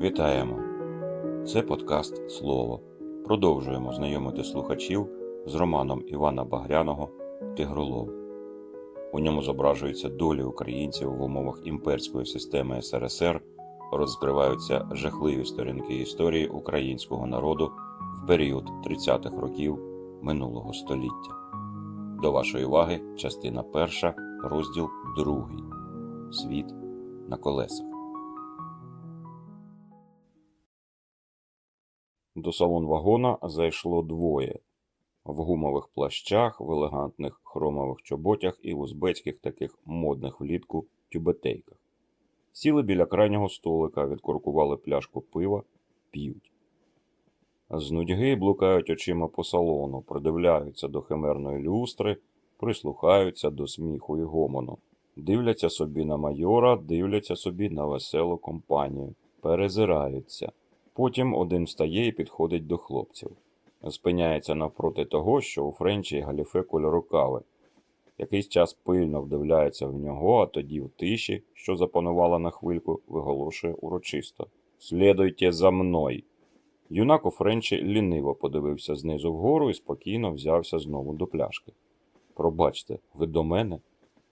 Вітаємо! Це подкаст Слово. Продовжуємо знайомити слухачів з романом Івана Багряного Тигролов. У ньому зображуються долі українців в умовах імперської системи СРСР, розкриваються жахливі сторінки історії українського народу в період 30-х років минулого століття. До вашої уваги частина перша, розділ другий. Світ на колесах. До салон вагона зайшло двоє в гумових плащах, в елегантних хромових чоботях і в узбецьких таких модних влітку тюбетейках. Сіли біля крайнього столика, відкуркували пляшку пива, п'ють. З нудьги блукають очима по салону, придивляються до химерної люстри, прислухаються до сміху і гомону, дивляться собі на майора, дивляться собі на веселу компанію, перезираються. Потім один встає і підходить до хлопців. Спиняється навпроти того, що у Френчі галіфе кольору кави. Якийсь час пильно вдивляється в нього, а тоді в тиші, що запанувала на хвильку, виголошує урочисто Слідуйте за мною. Юнак у Френчі ліниво подивився знизу вгору і спокійно взявся знову до пляшки. Пробачте, ви до мене?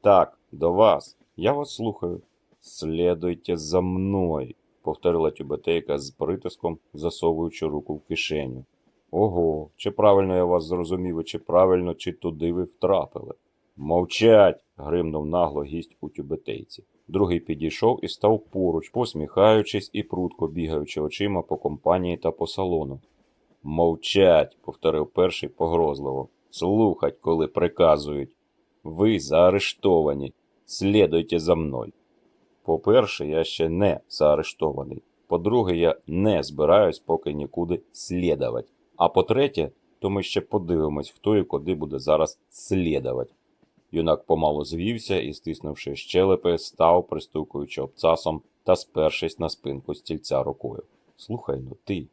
Так, до вас. Я вас слухаю. Слідуйте за мною повторила тюбетейка з притиском, засовуючи руку в кишеню. Ого, чи правильно я вас зрозумів, чи правильно, чи туди ви втрапили? Мовчать. гримнув нагло гість у тюбетейці. Другий підійшов і став поруч, посміхаючись і прутко бігаючи очима по компанії та по салону. Мовчать, повторив перший погрозливо. Слухать, коли приказують. Ви заарештовані. Слідуйте за мною. По-перше, я ще не заарештований. По-друге, я не збираюсь поки нікуди слідувати. А по-третє, то ми ще подивимось, хто і куди буде зараз слідувати. Юнак помалу звівся і, стиснувши щелепи, став, пристукуючи обцасом та спершись на спинку стільця рукою. Слухай ну ти.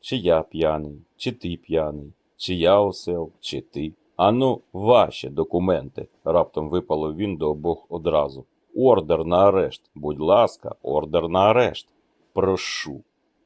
Чи я п'яний, чи ти п'яний, чи я осел, чи ти. Ану, ваші документи, раптом випало він до обох одразу. Ордер на арешт. Будь ласка, ордер на арешт. Прошу.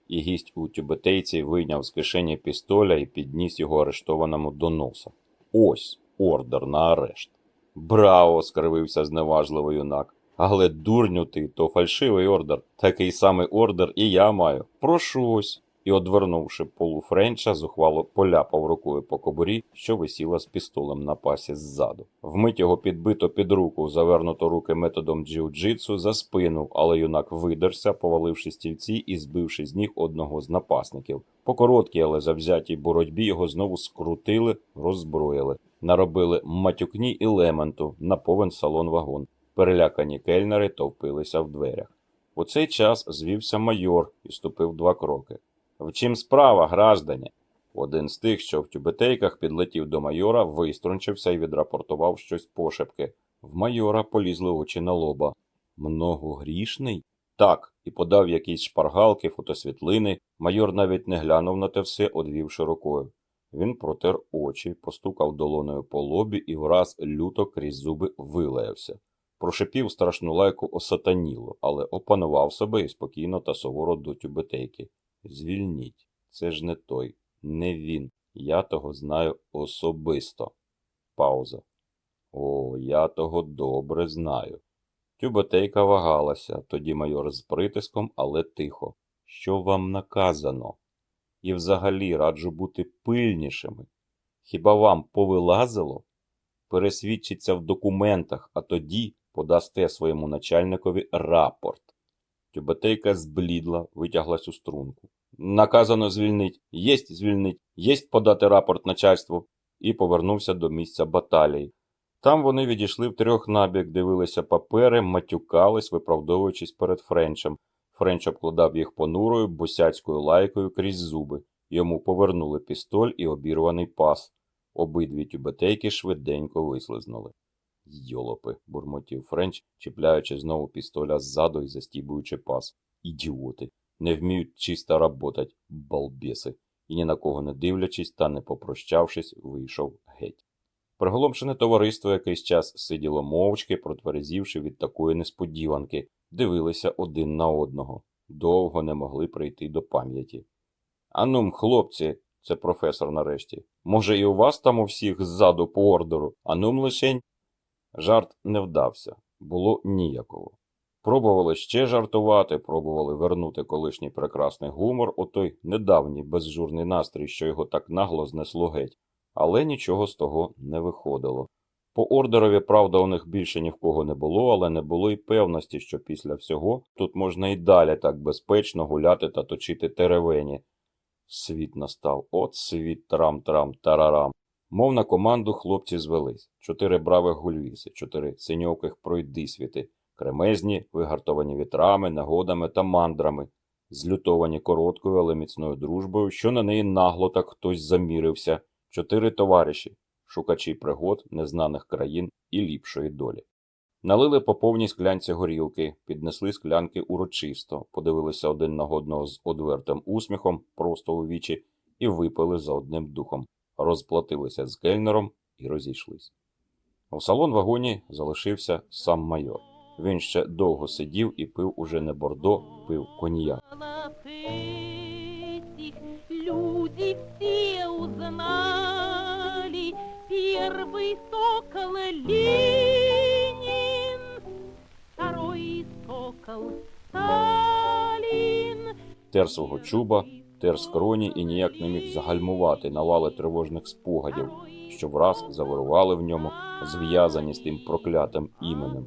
І гість у тюбетейці вийняв з кишені пістоля і підніс його арештованому до носа. Ось ордер на арешт. Браво! скривився зневажливо юнак. Але дурню ти, то фальшивий ордер. Такий самий ордер і я маю. Прошу ось і, одвернувши полу Френча, зухвало поляпав рукою по кобурі, що висіла з пістолем на пасі ззаду. Вмить його підбито під руку, завернуто руки методом джиу-джитсу за спину, але юнак видерся, поваливши стільці і збивши з ніг одного з напасників. По короткій, але завзятій боротьбі його знову скрутили, роззброїли, наробили матюкні і лементу на повен салон вагон. Перелякані кельнери товпилися в дверях. У цей час звівся майор і ступив два кроки. В чим справа, граждані? Один з тих, що в тюбетейках підлетів до майора, виструнчився і відрапортував щось пошепки. В майора полізли очі на лоба. Многогрішний? Так, і подав якісь шпаргалки, фотосвітлини. Майор навіть не глянув на те все, одвівши рукою. Він протер очі, постукав долоною по лобі і враз люто крізь зуби вилаявся. Прошипів страшну лайку осатаніло, але опанував себе і спокійно та суворо до тюбетейки. Звільніть, це ж не той, не він. Я того знаю особисто. Пауза. О, я того добре знаю. Тюбетейка вагалася, тоді майор з притиском, але тихо. Що вам наказано? І взагалі раджу бути пильнішими. Хіба вам повилазило? Пересвідчиться в документах, а тоді подасте своєму начальникові рапорт. Тюбетейка зблідла, витяглась у струнку. Наказано звільнить, єсть звільнить, єсть подати рапорт начальству, і повернувся до місця баталії. Там вони відійшли в трьох набік, дивилися папери, матюкались, виправдовуючись перед Френчем. Френч обкладав їх понурою, босяцькою лайкою крізь зуби. Йому повернули пістоль і обірваний пас. Обидві тюбетейки швиденько вислизнули. Йолопи, бурмотів Френч, чіпляючи знову пістоля ззаду і застібуючи пас. Ідіоти. Не вміють чисто работать, балбеси. І ні на кого не дивлячись та не попрощавшись, вийшов геть. Приголомшене товариство якийсь час сиділо мовчки, протверезівши від такої несподіванки, дивилися один на одного. довго не могли прийти до пам'яті. Анум, хлопці, це професор нарешті. Може, і у вас там у всіх ззаду по ордеру, анум лишень. Жарт не вдався, було ніякого. Пробували ще жартувати, пробували вернути колишній прекрасний гумор, отой недавній безжурний настрій, що його так нагло знесло геть, але нічого з того не виходило. По ордерові, правда, у них більше ні в кого не було, але не було й певності, що після всього тут можна і далі так безпечно гуляти та точити теревені. Світ настав, от світ трам-трам-тарарам. Мов на команду хлопці звелись. Чотири бравих гульвіси, чотири синьоких пройдисвіти, кремезні, вигартовані вітрами, нагодами та мандрами, злютовані короткою, але міцною дружбою, що на неї нагло так хтось замірився, чотири товариші, шукачі пригод незнаних країн і ліпшої долі. Налили по повній склянці горілки, піднесли склянки урочисто, подивилися один на одного з одвертим усміхом просто у вічі і випили за одним духом, розплатилися з кельнером і розійшлись. У салон вагоні залишився сам майор. Він ще довго сидів і пив уже не бордо, пив коньяк. Люди все узнали. Первый сокол Ленин, второй сокол Сталин. Тер свого чуба, тер скроні і ніяк не міг загальмувати навали тривожних спогадів, що враз завирували в ньому, зв'язані з тим проклятим іменем.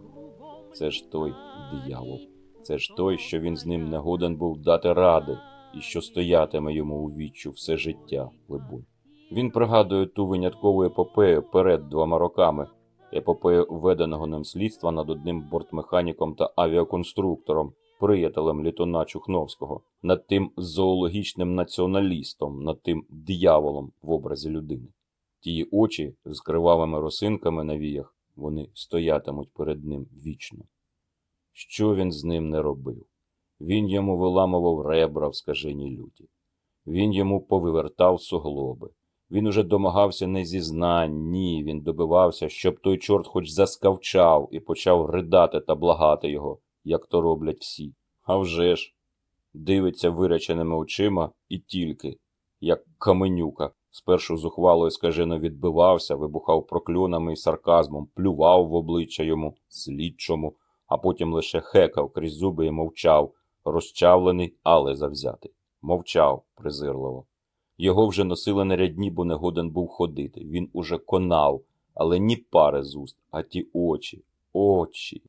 Це ж той диявол. Це ж той, що він з ним не годен був дати ради, і що стоятиме йому у віччю все життя, либонь. Він пригадує ту виняткову епопею перед двома роками, епопею введеного ним слідства над одним бортмеханіком та авіаконструктором, приятелем літуна Чухновського, над тим зоологічним націоналістом, над тим дияволом в образі людини. Тії очі з кривавими росинками на віях, вони стоятимуть перед ним вічно. Що він з ним не робив? Він йому виламував ребра в скаженій люті. Він йому повивертав суглоби. Він уже домагався не зізнань, ні, він добивався, щоб той чорт хоч заскавчав і почав ридати та благати його, як то роблять всі. А вже ж, дивиться виреченими очима і тільки, як каменюка, спершу зухвало і скажено відбивався, вибухав прокльонами і сарказмом, плював в обличчя йому, слідчому, а потім лише хекав крізь зуби і мовчав, розчавлений, але завзятий. Мовчав презирливо. Його вже носили на рядні, бо не годен був ходити. Він уже конав, але ні пари з уст, а ті очі, очі.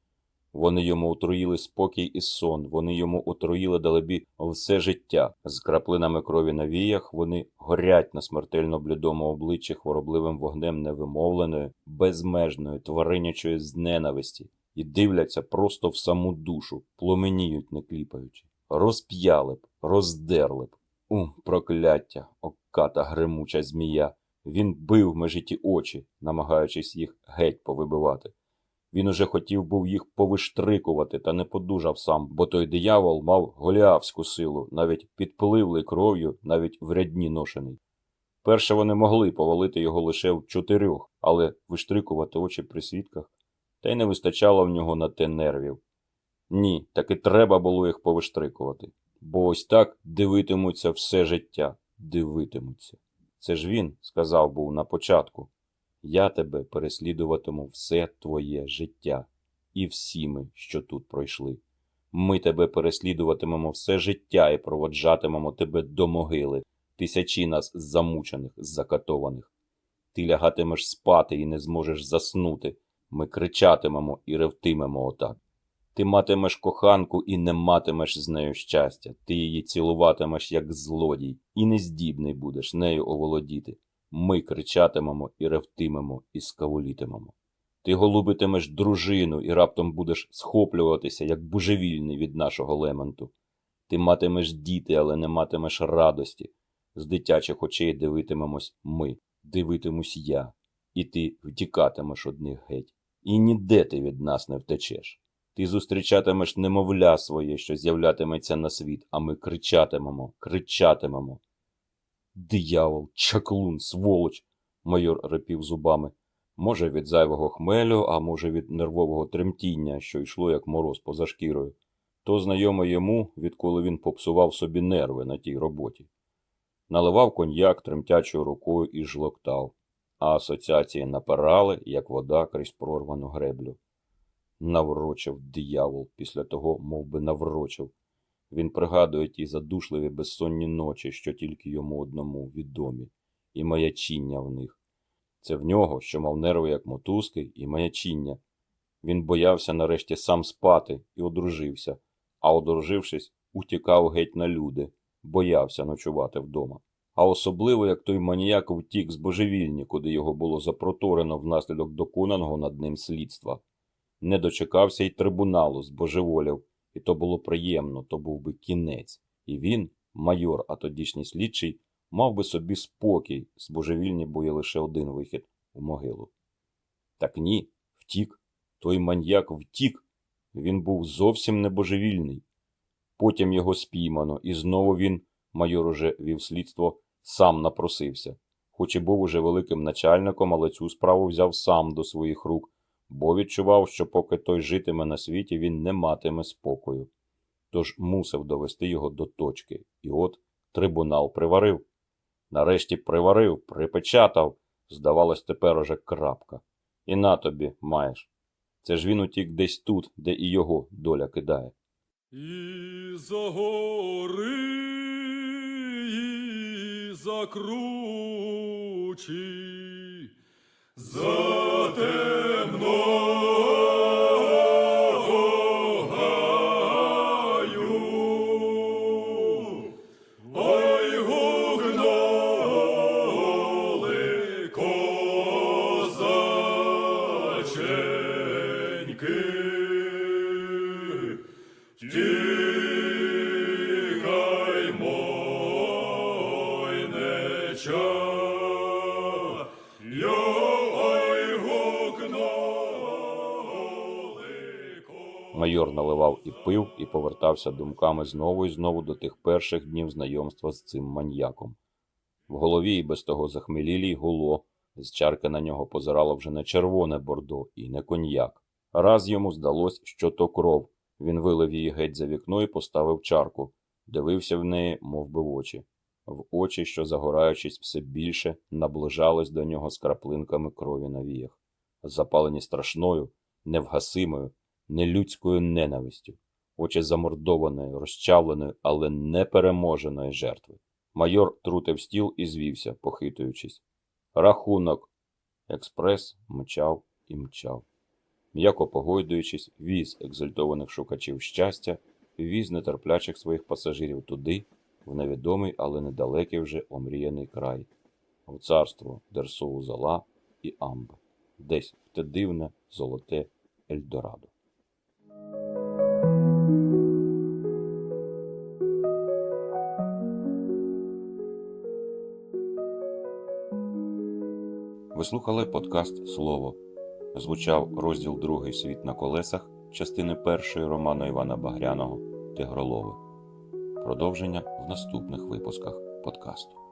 Вони йому отруїли спокій і сон, вони йому отруїли далебі все життя. З краплинами крові на віях вони горять на смертельно блідому обличчі хворобливим вогнем невимовленої, безмежної, тваринячої зненависті, і дивляться просто в саму душу, пломеніють, не кліпаючи. Розп'яли б, роздерли б. У, прокляття, оката гримуча змія. Він бив межі ті очі, намагаючись їх геть повибивати. Він уже хотів був їх повиштрикувати, та не подужав сам, бо той диявол мав голіафську силу, навіть підпливлий кров'ю, навіть в рядні ношений. Перше вони могли повалити його лише в чотирьох, але виштрикувати очі при свідках, та й не вистачало в нього на те нервів. Ні, таки треба було їх повиштрикувати. Бо ось так дивитимуться все життя, дивитимуться. Це ж він сказав був на початку. Я тебе переслідуватиму все твоє життя і всі ми, що тут пройшли. Ми тебе переслідуватимемо все життя і проводжатимемо тебе до могили, тисячі нас замучених, закатованих. Ти лягатимеш спати і не зможеш заснути. Ми кричатимемо і ревтимемо отак. Ти матимеш коханку і не матимеш з нею щастя. Ти її цілуватимеш як злодій, і нездібний будеш нею оволодіти. Ми кричатимемо і ревтимемо і скавулітимемо. Ти голубитимеш дружину і раптом будеш схоплюватися, як божевільний від нашого лементу. Ти матимеш діти, але не матимеш радості. З дитячих очей дивитимемось ми, дивитимусь я, і ти втікатимеш одних геть. І ніде ти від нас не втечеш. Ти зустрічатимеш немовля своє, що з'являтиметься на світ, а ми кричатимемо, кричатимемо. Диявол, чаклун, сволоч, майор репів зубами. Може, від зайвого хмелю, а може, від нервового тремтіння, що йшло, як мороз поза шкірою. То знайоме йому, відколи він попсував собі нерви на тій роботі. Наливав коньяк тремтячою рукою і жлоктав, а асоціації напирали, як вода крізь прорвану греблю. Наврочив диявол, після того мов би, наврочив. Він пригадує ті задушливі безсонні ночі, що тільки йому одному відомі, і маячіння в них. Це в нього, що мав нерви, як мотузки, і маячіння. Він боявся нарешті сам спати і одружився, а одружившись, утікав геть на люди, боявся ночувати вдома. А особливо, як той маніяк втік з божевільні, куди його було запроторено внаслідок доконаного над ним слідства. Не дочекався й трибуналу збожеволів, і то було приємно, то був би кінець. І він, майор, а тодішній слідчий, мав би собі спокій, з божевільні, бо є лише один вихід у могилу. Так ні, втік. Той маньяк втік. Він був зовсім не божевільний. Потім його спіймано, і знову він, майор уже вів слідство, сам напросився. Хоч і був уже великим начальником, але цю справу взяв сам до своїх рук, бо відчував, що поки той житиме на світі, він не матиме спокою. Тож мусив довести його до точки. І от трибунал приварив. Нарешті приварив, припечатав. Здавалось, тепер уже крапка. І на тобі маєш. Це ж він утік десь тут, де і його доля кидає. І за гори, і за кручі, за темного Майор наливав і пив, і повертався думками знову і знову до тих перших днів знайомства з цим маньяком. В голові і без того захмелілій гуло, з чарки на нього позирало вже не червоне бордо і не коньяк. Раз йому здалось, що то кров. Він вилив її геть за вікно і поставив чарку, дивився в неї, мов би в очі. В очі, що, загораючись все більше, наближались до нього з краплинками крові на віях, запалені страшною, невгасимою, нелюдською ненавистю, очі замордованої, розчавленої, але непереможеної жертви. Майор трутив стіл і звівся, похитуючись. Рахунок. Експрес мчав і мчав. М'яко погойдуючись, віз екзальтованих шукачів щастя, віз нетерплячих своїх пасажирів туди, в невідомий, але недалекий вже омріяний край, в царство Дерсоу Зала і Амб, десь в те дивне золоте Ельдорадо. Ви слухали подкаст Слово. Звучав розділ другий Світ на колесах частини першої роману Івана Багряного Тигролови. Продовження в наступних випусках подкасту.